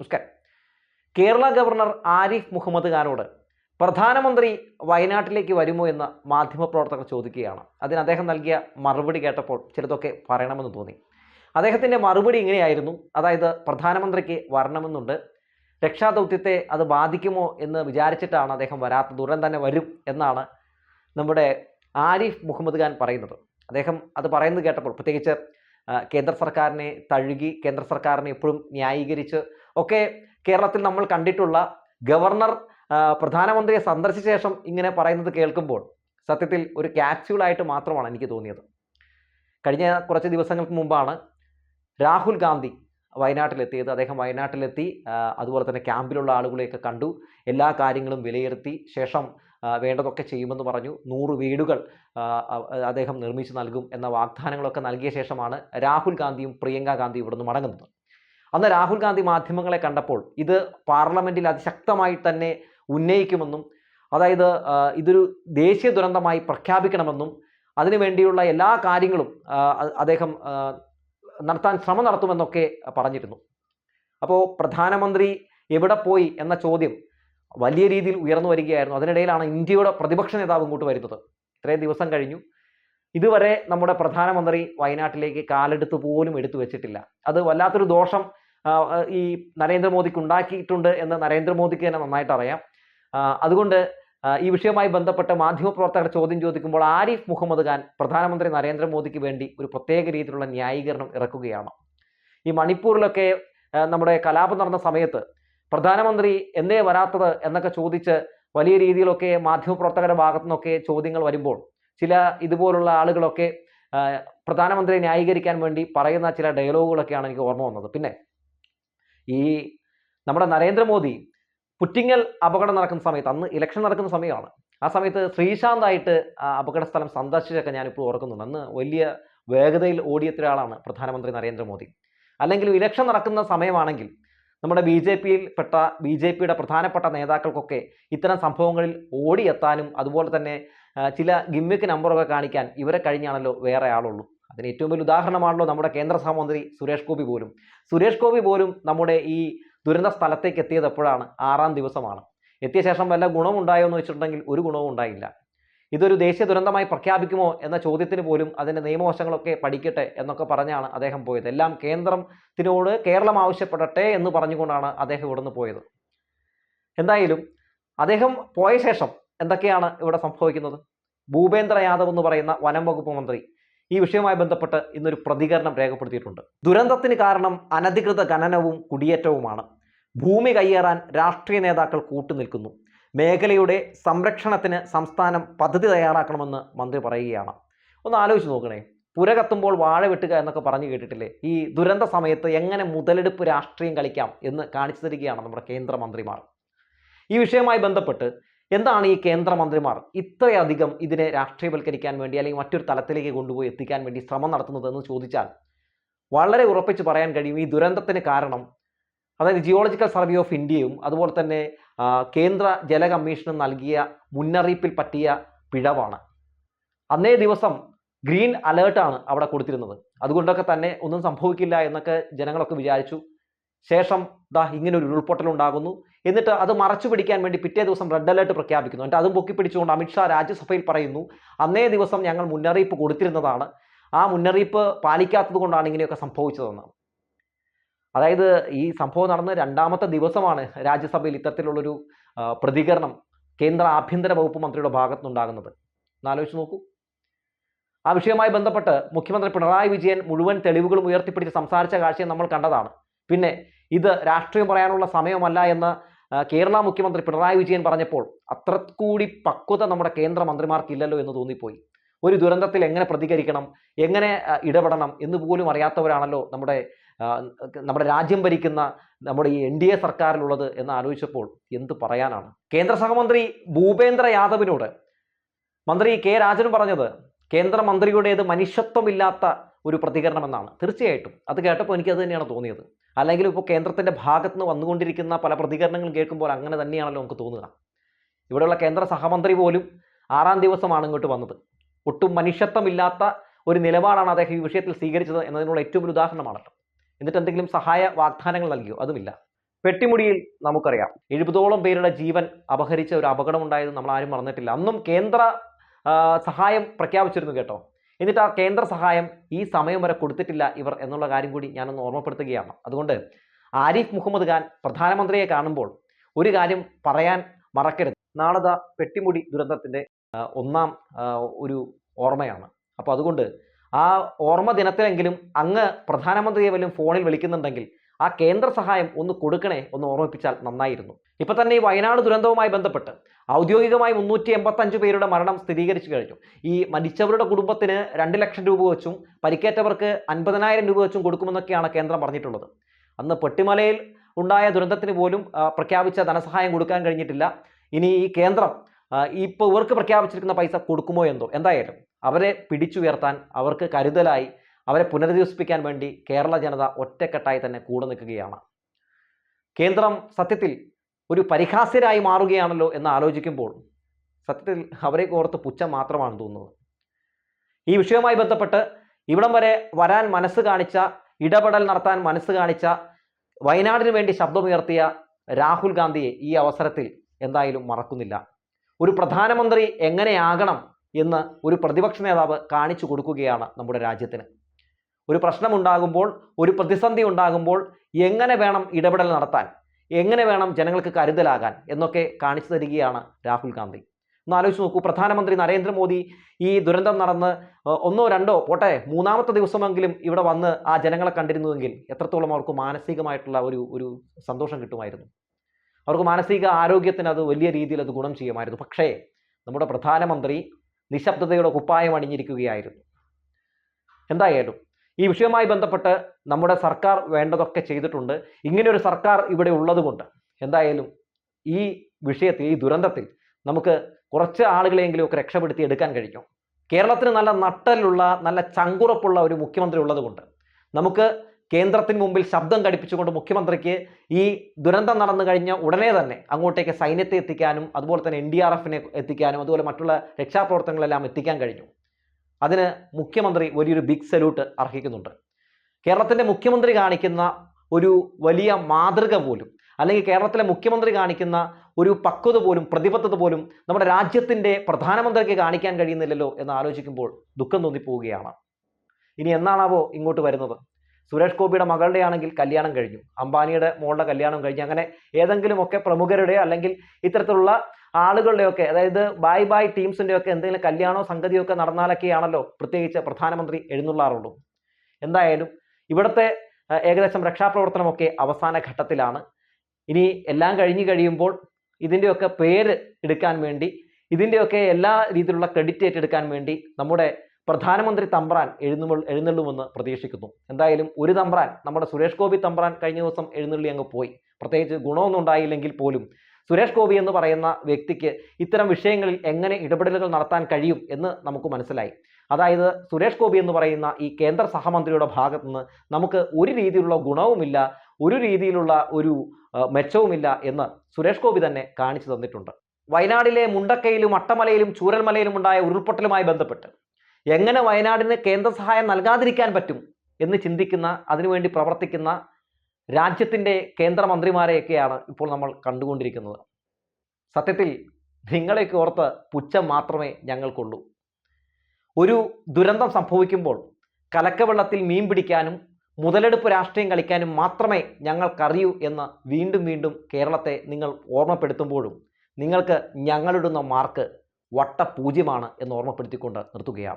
നമസ്കാരം. കേരള ഗവർണർ ആരിഫ് മുഹമ്മദ് ഖാനോട് പ്രധാനമന്ത്രി വയനാട്ടിലേക്ക് വരുമോ എന്ന് മാധ്യമപ്രവർത്തകർ ചോദിക്കുകയാണ്. അതിന് അദ്ദേഹം നൽകിയ മറുപടി കേട്ടപ്പോൾ ചിലതൊക്കെ പറയണമെന്ന് തോന്നി. അദ്ദേഹത്തിന്റെ മറുപടി ഇങ്ങനെയായിരുന്നു. അതായത് പ്രധാനമന്ത്രിക്ക് വരണമെന്നുണ്ട്. രക്ഷാദൗത്യത്തെ അത് ബാധിക്കുമോ എന്ന് വിചാരിച്ചിട്ടാണ് അദ്ദേഹം വരാത്ത ഉടൻ തന്നെ വരും എന്നാണ് നമ്മുടെ ആരിഫ് മുഹമ്മദ് ഖാൻ പറയുന്നത്. അദ്ദേഹം അത് പറയുന്നത് കേട്ടപ്പോൾ പ്രത്യേകിച്ച് കേന്ദ്ര സർക്കാരിനെ തഴുകി കേന്ദ്ര സർക്കാരിനെ എപ്പോഴും ന്യായീകരിച്ച് ഒക്കെ കേരളത്തിൽ നമ്മൾ കണ്ടിട്ടുള്ള ഗവർണർ പ്രധാനമന്ത്രിയെ സന്ദർശിച്ച ശേഷം ഇങ്ങനെ പറയുന്നത് കേൾക്കുമ്പോൾ സത്യത്തിൽ ഒരു ക്യാപ്സ്യൂളായിട്ട് മാത്രമാണ് എനിക്ക് തോന്നിയത്. കഴിഞ്ഞ കുറച്ച് ദിവസങ്ങൾക്ക് മുമ്പാണ് രാഹുൽ ഗാന്ധി വയനാട്ടിലെത്തിയത്. അദ്ദേഹം വയനാട്ടിലെത്തി അതുപോലെ തന്നെ ക്യാമ്പിലുള്ള ആളുകളെയൊക്കെ കണ്ടു. എല്ലാ കാര്യങ്ങളും വിലയിരുത്തി ശേഷം വേണ്ടതൊക്കെ ചെയ്യുമെന്ന് പറഞ്ഞു. നൂറ് വീടുകൾ അദ്ദേഹം നിർമ്മിച്ചു നൽകും എന്ന വാഗ്ദാനങ്ങളൊക്കെ നൽകിയ ശേഷമാണ് രാഹുൽ ഗാന്ധിയും പ്രിയങ്ക ഗാന്ധിയും ഇവിടുന്ന് മടങ്ങുന്നത്. അന്ന് രാഹുൽ ഗാന്ധി മാധ്യമങ്ങളെ കണ്ടപ്പോൾ ഇത് പാർലമെന്റിൽ അതിശക്തമായി തന്നെ ഉന്നയിക്കുമെന്നും അതായത് ഇതൊരു ദേശീയ ദുരന്തമായി പ്രഖ്യാപിക്കണമെന്നും അതിനുവേണ്ടിയുള്ള എല്ലാ കാര്യങ്ങളും അദ്ദേഹം നടത്താൻ ശ്രമം നടത്തുമെന്നൊക്കെ പറഞ്ഞിരുന്നു. അപ്പോൾ പ്രധാനമന്ത്രി എവിടെ പോയി എന്ന ചോദ്യം വലിയ രീതിയിൽ ഉയർന്നു വരികയായിരുന്നു. അതിനിടയിലാണ് ഇന്ത്യയുടെ പ്രതിപക്ഷ നേതാവ് ഇങ്ങോട്ട് വരുന്നത്. ഇത്രയും ദിവസം കഴിഞ്ഞു. ഇതുവരെ നമ്മുടെ പ്രധാനമന്ത്രി വയനാട്ടിലേക്ക് കാലെടുത്ത് പോലും എടുത്തു വെച്ചിട്ടില്ല. അത് വല്ലാത്തൊരു ദോഷം ഈ നരേന്ദ്രമോദിക്ക് ഉണ്ടാക്കിയിട്ടുണ്ട് എന്ന് നരേന്ദ്രമോദിക്ക് തന്നെ നന്നായിട്ട് അറിയാം. അതുകൊണ്ട് ഈ വിഷയവുമായി ബന്ധപ്പെട്ട് മാധ്യമപ്രവർത്തകർ ചോദ്യം ചോദിക്കുമ്പോൾ ആരിഫ് മുഹമ്മദ് ഖാൻ പ്രധാനമന്ത്രി നരേന്ദ്രമോദിക്ക് വേണ്ടി ഒരു പ്രത്യേക രീതിയിലുള്ള ന്യായീകരണം ഇറക്കുകയാണ്. ഈ മണിപ്പൂരിലൊക്കെ നമ്മുടെ കലാപം നടന്ന സമയത്ത് പ്രധാനമന്ത്രി എന്തേ വരാത്തത് എന്നൊക്കെ ചോദിച്ച് വലിയ രീതിയിലൊക്കെ മാധ്യമപ്രവർത്തകരുടെ ഭാഗത്തു നിന്നൊക്കെ ചോദ്യങ്ങൾ വരുമ്പോൾ ചില ഇതുപോലുള്ള ആളുകളൊക്കെ പ്രധാനമന്ത്രിയെ ന്യായീകരിക്കാൻ വേണ്ടി പറയുന്ന ചില ഡയലോഗുകളൊക്കെയാണ് എനിക്ക് ഓർമ്മ വന്നത്. പിന്നെ ഈ നമ്മുടെ നരേന്ദ്രമോദി പുറ്റിങ്ങൽ അപകടം നടക്കുന്ന സമയത്ത് അന്ന് ഇലക്ഷൻ നടക്കുന്ന സമയമാണ്. ആ സമയത്ത് ശ്രീശാന്തായിട്ട് അപകട സ്ഥലം സന്ദർശിച്ചൊക്കെ ഞാനിപ്പോൾ ഓർക്കുന്നുണ്ട്. അന്ന് വലിയ വേഗതയിൽ ഓടിയെത്തിയ ഒരാളാണ് പ്രധാനമന്ത്രി നരേന്ദ്രമോദി. അല്ലെങ്കിൽ ഇലക്ഷൻ നടക്കുന്ന സമയമാണെങ്കിൽ നമ്മുടെ ബി ജെ പിയിൽ പെട്ട ബി ജെ പിയുടെ പ്രധാനപ്പെട്ട നേതാക്കൾക്കൊക്കെ ഇത്തരം സംഭവങ്ങളിൽ ഓടിയെത്താനും അതുപോലെ തന്നെ ചില ഗിമ്മിക്ക് നമ്പറൊക്കെ കാണിക്കാൻ ഇവരെ കഴിഞ്ഞാണല്ലോ വേറെ ആളുള്ളൂ. അതിന് ഏറ്റവും വലിയ ഉദാഹരണമാണല്ലോ നമ്മുടെ കേന്ദ്ര സഹമന്ത്രി സുരേഷ് ഗോപി പോലും. സുരേഷ് ഗോപി പോലും നമ്മുടെ ഈ ദുരന്ത സ്ഥലത്തേക്ക് എത്തിയത് എപ്പോഴാണ്? ആറാം ദിവസമാണ്. എത്തിയ ശേഷം വല്ല ഗുണമുണ്ടായോ എന്ന് വെച്ചിട്ടുണ്ടെങ്കിൽ ഒരു ഗുണവും ഉണ്ടായില്ല. ഇതൊരു ദേശീയ ദുരന്തമായി പ്രഖ്യാപിക്കുമോ എന്ന ചോദ്യത്തിന് പോലും അതിന്റെ നിയമവശങ്ങളൊക്കെ പഠിക്കട്ടെ എന്നൊക്കെ പറഞ്ഞാണ് അദ്ദേഹം പോയത്. എല്ലാം കേന്ദ്രത്തിനോട് കേരളം ആവശ്യപ്പെടട്ടെ എന്ന് പറഞ്ഞുകൊണ്ടാണ് അദ്ദേഹം ഇവിടുന്ന് പോയത്. എന്തായാലും അദ്ദേഹം പോയ ശേഷം എന്തൊക്കെയാണ് ഇവിടെ സംഭവിക്കുന്നത്? ഭൂപേന്ദ്ര യാദവ് എന്ന് പറയുന്ന വനം വകുപ്പ് മന്ത്രി ഈ വിഷയവുമായി ബന്ധപ്പെട്ട് ഇന്നൊരു പ്രതികരണം രേഖപ്പെടുത്തിയിട്ടുണ്ട്. ദുരന്തത്തിന് കാരണം അനധികൃത ഖനനവും കുടിയേറ്റവുമാണ്. ഭൂമി കയ്യേറാൻ രാഷ്ട്രീയ നേതാക്കൾ കൂട്ടുനിൽക്കുന്നു. മേഖലയുടെ സംരക്ഷണത്തിന് സംസ്ഥാനം പദ്ധതി തയ്യാറാക്കണമെന്ന് മന്ത്രി പറയുകയാണ്. ഒന്ന് ആലോചിച്ച് നോക്കണേ. പുര കത്തുമ്പോൾ വാഴ വെട്ടുക എന്നൊക്കെ പറഞ്ഞു കേട്ടിട്ടില്ലേ? ഈ ദുരന്ത സമയത്ത് എങ്ങനെ മുതലെടുപ്പ് രാഷ്ട്രീയം കളിക്കാം എന്ന് കാണിച്ചു തരികയാണ് നമ്മുടെ കേന്ദ്രമന്ത്രിമാർ. ഈ വിഷയവുമായി ബന്ധപ്പെട്ട് എന്താണ് ഈ കേന്ദ്രമന്ത്രിമാർ ഇത്രയധികം ഇതിനെ രാഷ്ട്രീയവൽക്കരിക്കാൻ വേണ്ടി അല്ലെങ്കിൽ മറ്റൊരു തലത്തിലേക്ക് കൊണ്ടുപോയി എത്തിക്കാൻ വേണ്ടി ശ്രമം നടത്തുന്നത് എന്ന് ചോദിച്ചാൽ വളരെ ഉറപ്പിച്ച് പറയാൻ കഴിയും ഈ ദുരന്തത്തിന് കാരണം. അതായത് ജിയോളജിക്കൽ സർവേ ഓഫ് ഇന്ത്യയും അതുപോലെ തന്നെ കേന്ദ്ര ജല കമ്മീഷനും നൽകിയ മുന്നറിയിപ്പിൽ പറ്റിയ പിഴവാണ്. അന്നേ ദിവസം ഗ്രീൻ അലേർട്ടാണ് അവിടെ കൊടുത്തിരുന്നത്. അതുകൊണ്ടൊക്കെ തന്നെ ഒന്നും സംഭവിക്കില്ല എന്നൊക്കെ ജനങ്ങളൊക്കെ വിചാരിച്ചു. ശേഷം ദാ ഇങ്ങനെ ഒരു ഉരുൾപൊട്ടൽ ഉണ്ടാകുന്നു എന്നിട്ട് അത് മറച്ചു പിടിക്കാൻ വേണ്ടി പിറ്റേ ദിവസം റെഡ് അലേർട്ട് പ്രഖ്യാപിക്കുന്നു. എന്നിട്ട് അതും പൊക്കി പിടിച്ചുകൊണ്ട് അമിത്ഷാ രാജ്യസഭയിൽ പറയുന്നു അന്നേ ദിവസം ഞങ്ങൾ മുന്നറിയിപ്പ് കൊടുത്തിരുന്നതാണ്. ആ മുന്നറിയിപ്പ് പാലിക്കാത്തത് കൊണ്ടാണ് ഇങ്ങനെയൊക്കെ സംഭവിച്ചതെന്ന്. അതായത് ഈ സംഭവം നടന്ന രണ്ടാമത്തെ ദിവസമാണ് രാജ്യസഭയിൽ ഇത്തരത്തിലുള്ളൊരു പ്രതികരണം കേന്ദ്ര ആഭ്യന്തര വകുപ്പ് മന്ത്രിയുടെ ഭാഗത്തുനിന്നുണ്ടാകുന്നത്. എന്നാലോചിച്ച് നോക്കൂ. ആ വിഷയവുമായി ബന്ധപ്പെട്ട് മുഖ്യമന്ത്രി പിണറായി വിജയൻ മുഴുവൻ തെളിവുകളും ഉയർത്തിപ്പിടിച്ച് സംസാരിച്ച കാഴ്ചയും നമ്മൾ കണ്ടതാണ്. പിന്നെ ഇത് രാഷ്ട്രീയം പറയാനുള്ള സമയമല്ല എന്ന് കേരള മുഖ്യമന്ത്രി പിണറായി വിജയൻ പറഞ്ഞപ്പോൾ അത്ര കൂടി പക്വത നമ്മുടെ കേന്ദ്ര മന്ത്രിമാർക്കില്ലല്ലോ എന്ന് തോന്നിപ്പോയി. ഒരു ദുരന്തത്തിൽ എങ്ങനെ പ്രതികരിക്കണം എങ്ങനെ ഇടപെടണം എന്ന് പോലും അറിയാത്തവരാണല്ലോ നമ്മുടെ നമ്മുടെ രാജ്യം ഭരിക്കുന്ന നമ്മുടെ ഈ എൻ ഡി എ സർക്കാരിലുള്ളത് എന്ന് ആലോചിച്ചപ്പോൾ എന്ത് പറയാനാണ്? കേന്ദ്ര സഹമന്ത്രി ഭൂപേന്ദ്ര യാദവിനോട് മന്ത്രി കെ രാജൻ പറഞ്ഞത് കേന്ദ്രമന്ത്രിയുടേത് മനുഷ്യത്വമില്ലാത്ത ഒരു പ്രതികരണം എന്നാണ് തീർച്ചയായിട്ടും. അത് കേട്ടപ്പോൾ എനിക്കത് തന്നെയാണ് തോന്നിയത്. അല്ലെങ്കിൽ ഇപ്പോൾ കേന്ദ്രത്തിന്റെ ഭാഗത്ത് നിന്ന് വന്നുകൊണ്ടിരിക്കുന്ന പല പ്രതികരണങ്ങളും കേൾക്കുമ്പോൾ അങ്ങനെ തന്നെയാണല്ലോ നമുക്ക് തോന്നുക. ഇവിടെയുള്ള കേന്ദ്ര സഹമന്ത്രി പോലും ആറാം ദിവസമാണ് ഇങ്ങോട്ട് വന്നത്. ഒട്ടും മനുഷ്യത്വമില്ലാത്ത ഒരു നിലപാടാണ് അദ്ദേഹം ഈ വിഷയത്തിൽ സ്വീകരിച്ചത് എന്നതിനുള്ള ഏറ്റവും വലിയ ഉദാഹരണമാണല്ലോ. എന്നിട്ട് എന്തെങ്കിലും സഹായ വാഗ്ദാനങ്ങൾ നൽകിയോ? അതുമില്ല. പെട്ടിമുടിയിൽ നമുക്കറിയാം. എഴുപതോളം പേരുടെ ജീവൻ അപഹരിച്ച ഒരു അപകടമുണ്ടായത് നമ്മൾ ആരും മറന്നിട്ടില്ല. അന്നും കേന്ദ്ര സഹായം പ്രഖ്യാപിച്ചിരുന്നു കേട്ടോ. എന്നിട്ട് ആ കേന്ദ്ര സഹായം ഈ സമയം വരെ കൊടുത്തിട്ടില്ല ഇവർ എന്നുള്ള കാര്യം കൂടി ഞാനൊന്ന് ഓർമ്മപ്പെടുത്തുകയാണ്. അതുകൊണ്ട് ആരിഫ് മുഹമ്മദ് ഖാൻ പ്രധാനമന്ത്രിയെ കാണുമ്പോൾ ഒരു കാര്യം പറയാൻ മറക്കരുത്. നാളെ ദാ പെട്ടിമുടി ദുരന്തത്തിന്റെ ഒന്നാം ഒരു ഓർമ്മയാണ്. അപ്പോൾ അതുകൊണ്ട് ആ ഓർമ്മ ദിനത്തിലെങ്കിലും അങ്ങ് പ്രധാനമന്ത്രിയെ വല്ലതും ഫോണിൽ വിളിക്കുന്നുണ്ടെങ്കിൽ ആ കേന്ദ്ര സഹായം ഒന്ന് കൊടുക്കണേ ഒന്ന് ഓർമ്മിപ്പിച്ചാൽ നന്നായിരുന്നു. ഇപ്പൊ തന്നെ ഈ വയനാട് ദുരന്തവുമായി ബന്ധപ്പെട്ട് ഔദ്യോഗികമായി മുന്നൂറ്റി എൺപത്തഞ്ച് പേരുടെ മരണം സ്ഥിരീകരിച്ചു കഴിഞ്ഞു. ഈ മരിച്ചവരുടെ കുടുംബത്തിന് രണ്ട് ലക്ഷം രൂപ വെച്ചും പരിക്കേറ്റവർക്ക് അൻപതിനായിരം രൂപ വെച്ചും കൊടുക്കുമെന്നൊക്കെയാണ് കേന്ദ്രം പറഞ്ഞിട്ടുള്ളത്. അന്ന് പെട്ടിമലയിൽ ഉണ്ടായ ദുരന്തത്തിന് പോലും പ്രഖ്യാപിച്ച ധനസഹായം കൊടുക്കാൻ കഴിഞ്ഞിട്ടില്ല. ഇനി ഈ കേന്ദ്രം ഇപ്പോൾ ഇവർക്ക് പ്രഖ്യാപിച്ചിരിക്കുന്ന പൈസ കൊടുക്കുമോ എന്തോ? എന്തായാലും അവരെ പിടിച്ചുയർത്താൻ അവർക്ക് കരുതലായി അവരെ പുനരധിവസിപ്പിക്കാൻ വേണ്ടി കേരള ജനത ഒറ്റക്കെട്ടായി തന്നെ കൂടെ നിൽക്കുകയാണ്. കേന്ദ്രം സത്യത്തിൽ ഒരു പരിഹാസ്യരായി മാറുകയാണല്ലോ എന്ന് ആലോചിക്കുമ്പോൾ സത്യത്തിൽ അവരെ ഓർത്ത് പുച്ഛം മാത്രമാണ് തോന്നുന്നത്. ഈ വിഷയവുമായി ബന്ധപ്പെട്ട് ഇവിടം വരെ വരാൻ മനസ്സ് കാണിച്ച ഇടപെടൽ നടത്താൻ മനസ്സ് കാണിച്ച വയനാടിന് വേണ്ടി ശബ്ദമുയർത്തിയ രാഹുൽ ഗാന്ധിയെ ഈ അവസരത്തിൽ എന്തായാലും മറക്കുന്നില്ല. ഒരു പ്രധാനമന്ത്രി എങ്ങനെയാകണം എന്ന് ഒരു പ്രതിപക്ഷ നേതാവ് കാണിച്ചു കൊടുക്കുകയാണ് നമ്മുടെ രാജ്യത്തിന്. ഒരു പ്രശ്നമുണ്ടാകുമ്പോൾ ഒരു പ്രതിസന്ധി ഉണ്ടാകുമ്പോൾ എങ്ങനെ വേണം ഇടപെടൽ നടത്താൻ? എങ്ങനെ വേണം ജനങ്ങൾക്ക് കരുതലാകാൻ എന്നൊക്കെ കാണിച്ചു തരികയാണ് രാഹുൽ ഗാന്ധി. ഒന്ന് ആലോചിച്ച് നോക്കൂ പ്രധാനമന്ത്രി നരേന്ദ്രമോദി ഈ ദുരന്തം നടന്ന് ഒന്നോ രണ്ടോ പോട്ടെ മൂന്നാമത്തെ ദിവസമെങ്കിലും ഇവിടെ വന്ന് ആ ജനങ്ങളെ കണ്ടിരുന്നുവെങ്കിൽ എത്രത്തോളം അവർക്ക് മാനസികമായിട്ടുള്ള ഒരു ഒരു സന്തോഷം കിട്ടുമായിരുന്നു. അവർക്ക് മാനസിക ആരോഗ്യത്തിന് അത് വലിയ രീതിയിൽ അത് ഗുണം ചെയ്യുമായിരുന്നു. പക്ഷേ നമ്മുടെ പ്രധാനമന്ത്രി നിശബ്ദതയുടെ കുപ്പായം അണിഞ്ഞിരിക്കുകയായിരുന്നു. എന്തായാലും ഈ വിഷയവുമായി ബന്ധപ്പെട്ട് നമ്മുടെ സർക്കാർ വേണ്ടതൊക്കെ ചെയ്തിട്ടുണ്ട്. ഇങ്ങനെ ഒരു സർക്കാർ ഇവിടെ ഉള്ളതുകൊണ്ട് എന്തായാലും ഈ വിഷയത്തിൽ ഈ ദുരന്തത്തിൽ നമുക്ക് കുറച്ച് ആളുകളെങ്കിലും ഒക്കെ രക്ഷപ്പെടുത്തി എടുക്കാൻ കഴിഞ്ഞു കേരളത്തിന് നല്ല നട്ടലുള്ള നല്ല ചങ്കുറപ്പുള്ള ഒരു മുഖ്യമന്ത്രി ഉള്ളതുകൊണ്ട് നമുക്ക് കേന്ദ്രത്തിന് മുമ്പിൽ ശബ്ദം കടിപ്പിച്ചുകൊണ്ട് മുഖ്യമന്ത്രിക്ക് ഈ ദുരന്തം നടന്നു കഴിഞ്ഞ ഉടനെ തന്നെ അങ്ങോട്ടേക്ക് സൈന്യത്തെ എത്തിക്കാനും അതുപോലെ തന്നെ എൻ എത്തിക്കാനും അതുപോലെ മറ്റുള്ള രക്ഷാപ്രവർത്തനങ്ങളെല്ലാം എത്തിക്കാൻ കഴിഞ്ഞു. അതിന് മുഖ്യമന്ത്രി വലിയൊരു ബിഗ് സല്യൂട്ട് അർഹിക്കുന്നുണ്ട്. കേരളത്തിന്റെ മുഖ്യമന്ത്രി കാണിക്കുന്ന ഒരു വലിയ മാതൃക പോലും അല്ലെങ്കിൽ കേരളത്തിലെ മുഖ്യമന്ത്രി കാണിക്കുന്ന ഒരു പക്വത പോലും പ്രതിബദ്ധത പോലും നമ്മുടെ രാജ്യത്തിന്റെ പ്രധാനമന്ത്രിക്ക് കാണിക്കാൻ കഴിയുന്നില്ലല്ലോ എന്ന് ആലോചിക്കുമ്പോൾ ദുഃഖം തോന്നിപ്പോവുകയാണ്. ഇനി എന്നാണാവോ ഇങ്ങോട്ട് വരുന്നത്? സുരേഷ് ഗോപിയുടെ മകളുടെ ആണെങ്കിൽ കല്യാണം കഴിഞ്ഞു അംബാനിയുടെ മോളുടെ കല്യാണം കഴിഞ്ഞു അങ്ങനെ ഏതെങ്കിലുമൊക്കെ പ്രമുഖരുടെ അല്ലെങ്കിൽ ഇത്തരത്തിലുള്ള ആളുകളുടെയൊക്കെ അതായത് ബായ് ബായ് ടീംസിന്റെയൊക്കെ എന്തെങ്കിലും കല്യാണോ സംഗതിയോ ഒക്കെ നടന്നാലൊക്കെയാണല്ലോ പ്രത്യേകിച്ച് പ്രധാനമന്ത്രി എഴുന്നള്ളാറുള്ളൂ. എന്തായാലും ഇവിടുത്തെ ഏകദേശം രക്ഷാപ്രവർത്തനമൊക്കെ അവസാന ഘട്ടത്തിലാണ്. ഇനി എല്ലാം കഴിഞ്ഞു കഴിയുമ്പോൾ ഇതിന്റെയൊക്കെ പേര് എടുക്കാൻ വേണ്ടി ഇതിന്റെയൊക്കെ എല്ലാ രീതിയിലുള്ള ക്രെഡിറ്റ് ഏറ്റെടുക്കാൻ വേണ്ടി നമ്മുടെ പ്രധാനമന്ത്രി തമ്പ്രാൻ എഴുന്നു എഴുന്നള്ളുമെന്ന് പ്രതീക്ഷിക്കുന്നു. എന്തായാലും ഒരു തമ്പ്രാൻ നമ്മുടെ സുരേഷ് ഗോപി തമ്പ്രാൻ കഴിഞ്ഞ ദിവസം എഴുന്നള്ളി അങ്ങ് പോയി. പ്രത്യേകിച്ച് ഗുണമൊന്നും ഉണ്ടായില്ലെങ്കിൽ പോലും സുരേഷ് ഗോപി എന്ന് പറയുന്ന വ്യക്തിക്ക് ഇത്തരം വിഷയങ്ങളിൽ എങ്ങനെ ഇടപെടലുകൾ നടത്താൻ കഴിയും എന്ന് നമുക്ക് മനസ്സിലായി. അതായത് സുരേഷ് ഗോപി എന്ന് പറയുന്ന ഈ കേന്ദ്ര സഹമന്ത്രിയുടെ ഭാഗത്തുനിന്ന് നമുക്ക് ഒരു രീതിയിലുള്ള ഗുണവുമില്ല ഒരു രീതിയിലുള്ള ഒരു മെച്ചവുമില്ല എന്ന് സുരേഷ് ഗോപി തന്നെ കാണിച്ചു തന്നിട്ടുണ്ട്. വയനാടിലെ മുണ്ടക്കയിലും അട്ടമലയിലും ചൂരൽമലയിലും ഉണ്ടായ ഉരുൾപൊട്ടലുമായി ബന്ധപ്പെട്ട് എങ്ങനെ വയനാടിന് കേന്ദ്ര സഹായം നൽകാതിരിക്കാൻ പറ്റും എന്ന് ചിന്തിക്കുന്ന അതിനുവേണ്ടി പ്രവർത്തിക്കുന്ന രാജ്യത്തിന്റെ കേന്ദ്രമന്ത്രിമാരെയൊക്കെയാണ് ഇപ്പോൾ നമ്മൾ കണ്ടുകൊണ്ടിരിക്കുന്നത്. സത്യത്തിൽ നിങ്ങളെയൊക്കെ ഓർത്ത് പുച്ഛം മാത്രമേ ഞങ്ങൾക്കുള്ളൂ. ഒരു ദുരന്തം സംഭവിക്കുമ്പോൾ കലക്കവെള്ളത്തിൽ മീൻ പിടിക്കാനും മുതലെടുപ്പ് രാഷ്ട്രീയം കളിക്കാനും മാത്രമേ ഞങ്ങൾക്കറിയൂ എന്ന് വീണ്ടും വീണ്ടും കേരളത്തെ നിങ്ങൾ ഓർമ്മപ്പെടുത്തുമ്പോഴും നിങ്ങൾക്ക് ഞങ്ങളിടുന്ന മാർക്ക് വട്ടപൂജ്യമാണ് എന്ന് ഓർമ്മപ്പെടുത്തിക്കൊണ്ട് നിർത്തുകയാണ്.